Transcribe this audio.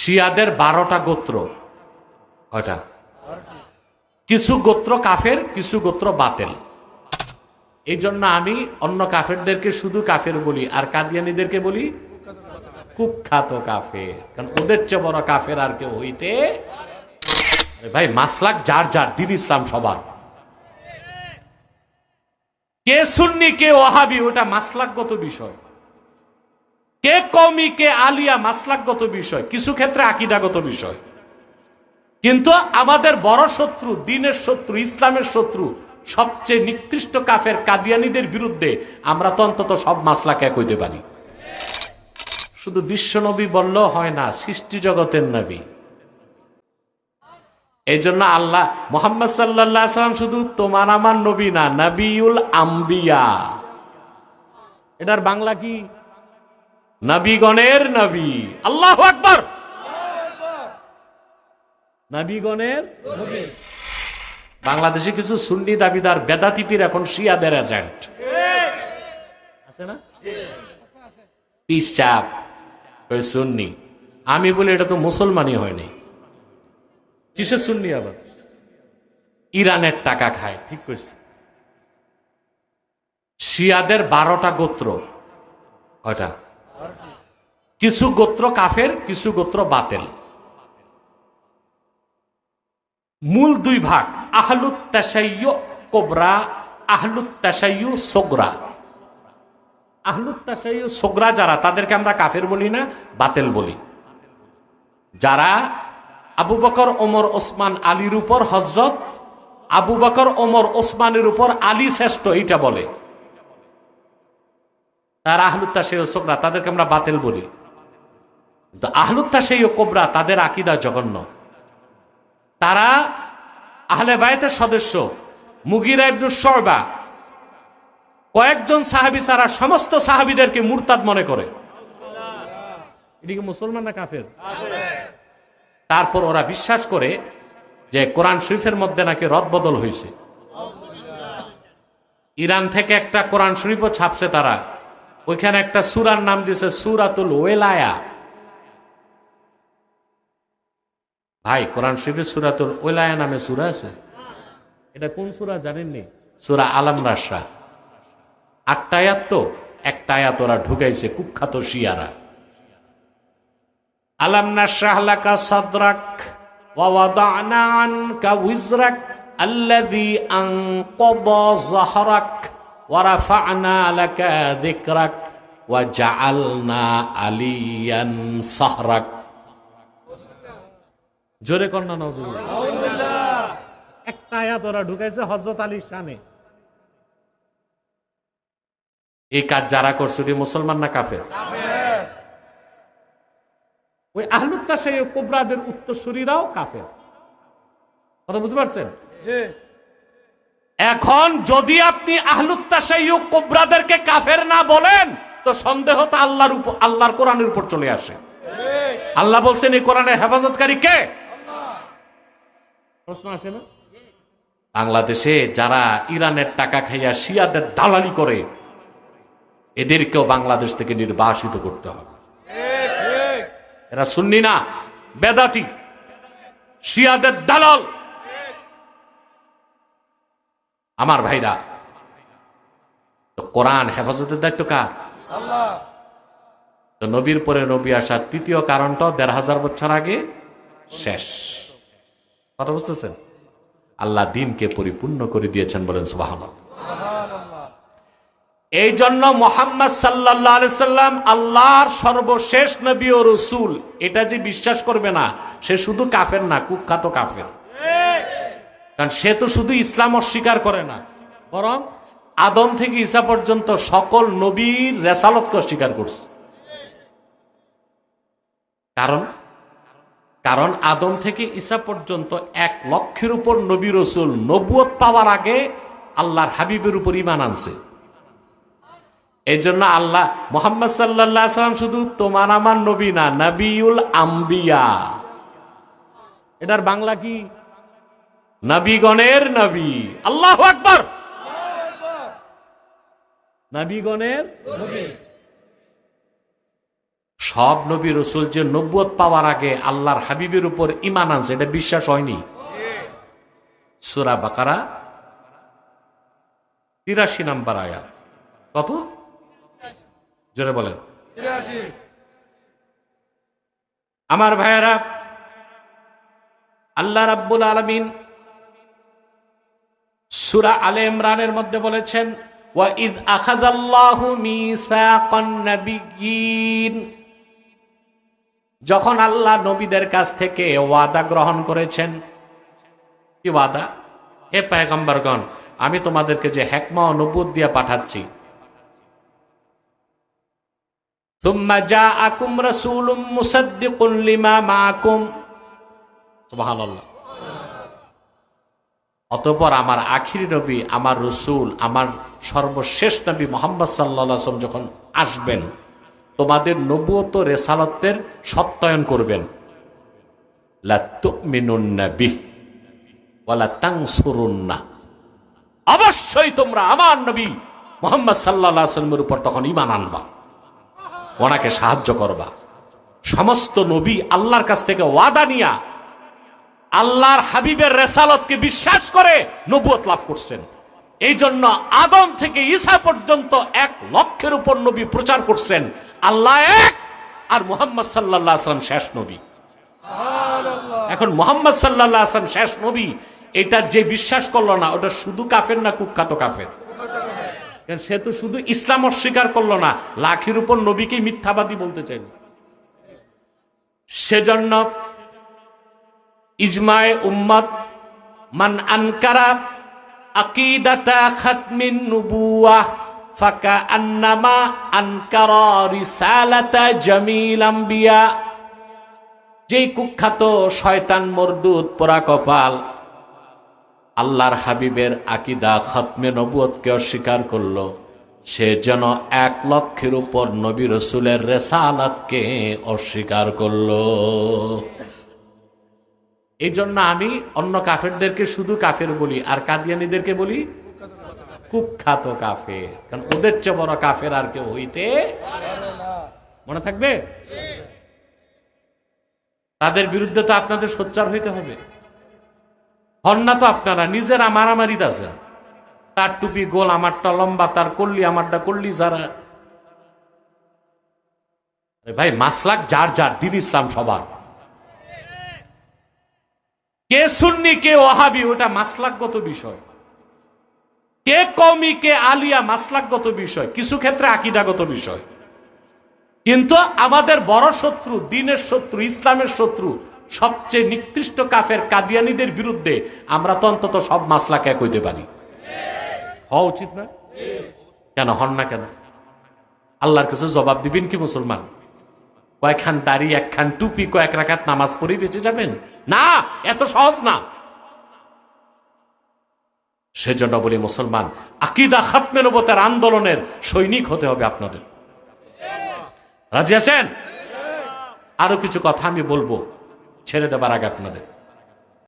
শিয়াদের বারোটা গোত্র। কয়টা? কিছু গোত্র কাফের, কিছু গোত্র বাতেল। এই জন্য আমি অন্য কাফেরদেরকে শুধু কাফের বলি, আর কাদিয়ানিদেরকে বলি, কুখ্যাত কাফের। কারণ ওদের চেয়ে বড় কাফের আর কেউ হইতে ভাই, মাসলাক যার যার দিন ইসলাম সবার। কে সুন্নি, কে ওহাবি ওটা মাসলাকগত বিষয়। কে কমি কে আলিয়া, মাসলাকগত বিষয়, কিছু ক্ষেত্রে আকিদাগত বিষয়। কিন্তু আমাদের বড় শত্রু, দিনের শত্রু, ইসলামের শত্রু, সবচেয়ে নিকৃষ্ট কাফের কাদিয়ানিদের বিরুদ্ধে আমরা তো অন্তত সব মাসলাকে এক হইতে পারি। শুধু বিশ্বনবী বললেও হয় না, সৃষ্টি জগতের নবী। এই জন্য আল্লাহ মোহাম্মদ সাল্লাহ সাল্লাম শুধু তোমার আমার নবী না, নবিউল আম্বিয়া। এটার বাংলা কি? নবীগণের নবী। আল্লাহ আকবর। নবীগণের বাংলাদেশে কিছু সুন্নি দাবিদার বেদাতিপির এখন শিয়াদের এজেন্ট আছে না? চাপ। ওই সুন্নি। আমি বলি এটা তো মুসলমানই হয়নি। কিসের সুন্নি আবার? ইরানের টাকা খায়, ঠিক কইছে। শিয়াদের বারোটা গোত্র। কয়টা? কিছু গোত্র কাফের, কিছু গোত্র বাতেল। মূল দুই ভাগ, আহলুত তাসাইয়ু কোবরা, আহলুত তাসাইয়ু সোগরা। আহলুত তাসাইয়ু সোগরা যারা, তাদেরকে আমরা কাফের বলি না, বাতেল বলি। যারা আবু বকর, ওমর, ওসমান, আলীর উপর হজরত আবু বকর, ওমর, ওসমানের উপর আলী শ্রেষ্ঠ, এইটা বলে। তারা আহলুত্তা সেই সোকরা তাদেরকে আমরা বাতিল বলি। কিন্তু আহলুত্তা সেই কোবরা তাদের আকিদা জঘন্য। তারা আহলে বায়তের সদস্য মুগিরা ইবনু শরবা কয়েকজন সাহাবি ছাড়া সমস্ত সাহাবিদেরকে মুরতাদ মনে করে। এদিকে মুসলমান না কাফের? তারপর ওরা বিশ্বাস করে যে কোরআন শরীফের মধ্যে নাকি রদবদল হয়েছে ইরান থেকে একটা কোরআন শরীফও ছাপছে তারা। ওইখানে একটা সুরার নাম দিয়েছে সুরাতুল ওয়েলায়া। ভাই, কোরআন শরীফের সুরাতুল ওয়েলায়া নামে সুরা আছে? এটা কোন সুরা জানেননি? সুরা আলম রাসা আটটা আয়াত তো? একটা আয়াত ওরা ঢুকাইছে, কুখ্যাত শিয়ারা। আলম নাশরাহ সাদরাক ওয়া ওয়া রাফা'না লাকা যিকরাক ওয়া জাআলনা আলিয়ান সাহরাক। জোরে কন্যা নজরুল্লাহ একটা আয়াত ওরা ঢুকাইছে আলীর শানে এই কাজ যারা করছে মুসলমান না কাফের? ওই আহলুত্তা সেই কোবরাদের উত্তরসূরিরাও কাফের। কথা বুঝতে পারছেন? এখন যদি আপনি আহলুত্তা সেই কোবরাদেরকে কাফের না বলেন, তো সন্দেহ তো আল্লাহর উপর আল্লাহর কোরআনের উপর চলে আসে। আল্লাহ বলছেন, এই কোরআনের হেফাজতকারী কে? প্রশ্ন আসে না? বাংলাদেশে যারা ইরানের টাকা খাইয়া শিয়াদের দালালি করে, এদেরকেও বাংলাদেশ থেকে নির্বাসিত করতে হবে। এরা সুন্নি না, বেদাতি। শিয়াদের দালাল। আমার ভাইরা। তো কোরআন হেফাজতের দায়িত্ব কার? তো নবীর পরে নবী আসার তৃতীয় কারণটা দেড় হাজার বছর আগে শেষ। কথা বুঝতেছেন? আল্লাহ দিনকে পরিপূর্ণ করে দিয়েছেন বলেন সুবাহ এই জন্য মোহাম্মদ সাল্লাহ সাল্লাম আল্লাহর সর্বশেষ নবী ও রসুল এটা যে বিশ্বাস করবে না সে শুধু কাফের না কুখ্যাত কাফের। কারণ সে তো শুধু ইসলাম অস্বীকার করে না, বরং আদম থেকে ঈসা পর্যন্ত সকল নবীর রেসালতকে অস্বীকার করছে। কারণ কারণ আদম থেকে ঈসা পর্যন্ত এক লক্ষের উপর নবী রসুল নবুয়ত পাওয়ার আগে আল্লাহর হাবিবের উপর ইমান আনছে। এই জন্য আল্লাহ মোহাম্মদ সাল্লাহ সাল্লাম শুধু তোমার আমার নবী না, নবিউল আম্বিয়া। এটার বাংলা কি? নবীগণের নবী। আল্লাহ আকবর। নবীগণের সব নবী রসুল যে নব্বত পাওয়ার আগে আল্লাহর হাবিবের উপর ইমান আনছে এটা বিশ্বাস হয়নি? সুরা বাকারা তিরাশি নাম্বার আয়াত। কত? জোরে বলেন। আমার ভাইয়েরা আল্লাহ রাব্বুল আলমিন সুরা আলে ইমরানের মধ্যে বলেছেন ওয়াঈদ আখাদাল্লাহু যখন আল্লাহ নবীদের কাছ থেকে ওয়াদা গ্রহণ করেছেন, কি ওয়াদা? হে পায়গম্বরগণ, আমি তোমাদেরকে যে হেকমা অনুভূত দিয়ে পাঠাচ্ছি। তুম্মা যা আকুম রসুলুম মুসাদ্দিকুল্লিমা মা আকুম সুবহানাল্লাহ। অতঃপর আমার আখির নবী, আমার রসুল, আমার সর্বশেষ নবী মোহাম্মদ সাল্লাম যখন আসবেন, তোমাদের নবুয়ত রেসালতের সত্যায়ন করবেন। অবশ্যই তোমরা আমার নবী মোহাম্মদ সাল্লামের উপর তখন ইমান আনবা। ওনাকে সাহায্য করবা। সমস্ত নবী আল্লাহর কাছ থেকে ওয়াদা নিয়া আল্লাহর হাবিবের রেসালতকে বিশ্বাস করে নবুয়ত লাভ করছেন। এই জন্য আদম থেকে ঈসা পর্যন্ত এক লক্ষের উপর নবী প্রচার করছেন। আল্লাহ এক আর মোহাম্মদ সাল্লাহ আসলাম শেষ নবী। এখন মোহাম্মদ সাল্লাহ আসলাম শেষ নবী, এটা যে বিশ্বাস করল না, ওটা শুধু কাফের না কুখ্যাত কাফের? সে তো শুধু ইসলাম অস্বীকার করল না, লাখের উপর নবীকে মিথ্যাবাদী বলতে চাইল। সেজন্য ইজমায় উম্মত, মান আনকারা আকিদাতা খাতমিন নুবুয়াহ ফাকা আন্নামা আনকারা রিসালাতা জামিল আম্বিয়া। যেই কুখ্যাত শয়তান মরদুদ পোড়া কপাল, আল্লাহর হাবিবের আকিদা খতমে নবুয়তকে অস্বীকার করল। সে যেন এক লক্ষের উপর নবী রসুলের রেসালাতকে অস্বীকার করল। এই জন্য আমি অন্য কাফেরদেরকে শুধু কাফের বলি, আর কাদিয়ানিদেরকে বলি, কুখ্যাত কাফের। কারণ ওদের চেয়ে বড় কাফের আর কেউ হইতে মনে থাকবে? তাদের বিরুদ্ধে তো আপনাদের সোচ্চার হইতে হবে। হন না তো আপনারা, নিজেরা মারামারিতে আছেন। তার টুপি গোল, আমারটা লম্বা, তার করলি আমারটা করলি যারা। ভাই, মাসলাক যার যার, দিন ইসলাম সবার। কে সুন্নি, কে ওহাবি ওটা মাসলাকগত বিষয়। কে কমি কে আলিয়া, মাসলাকগত বিষয়। কিছু ক্ষেত্রে আকিদাগত বিষয়। কিন্তু আমাদের বড় শত্রু, দিনের শত্রু, ইসলামের শত্রু, সবচেয়ে নিকৃষ্ট কাফের কাদিয়ানিদের বিরুদ্ধে আমরা তো অন্তত সব মাসলাকে এক হইতে পারি। হওয়া উচিত না? কেন? হন না কেন? আল্লাহর কাছে জবাব দিবেন কি মুসলমান? কয়েকখান দাড়ি, একখান টুপি, কয়েক রাখাত নামাজ পড়ে বেঁচে যাবেন? না, এত সহজ না। সেজন্য বলি, মুসলমান, আকিদা খাতমে নবতের আন্দোলনের সৈনিক হতে হবে আপনাদের। রাজি আছেন? আরও কিছু কথা আমি বলব, ছেড়ে দেবার আগে আপনাদের।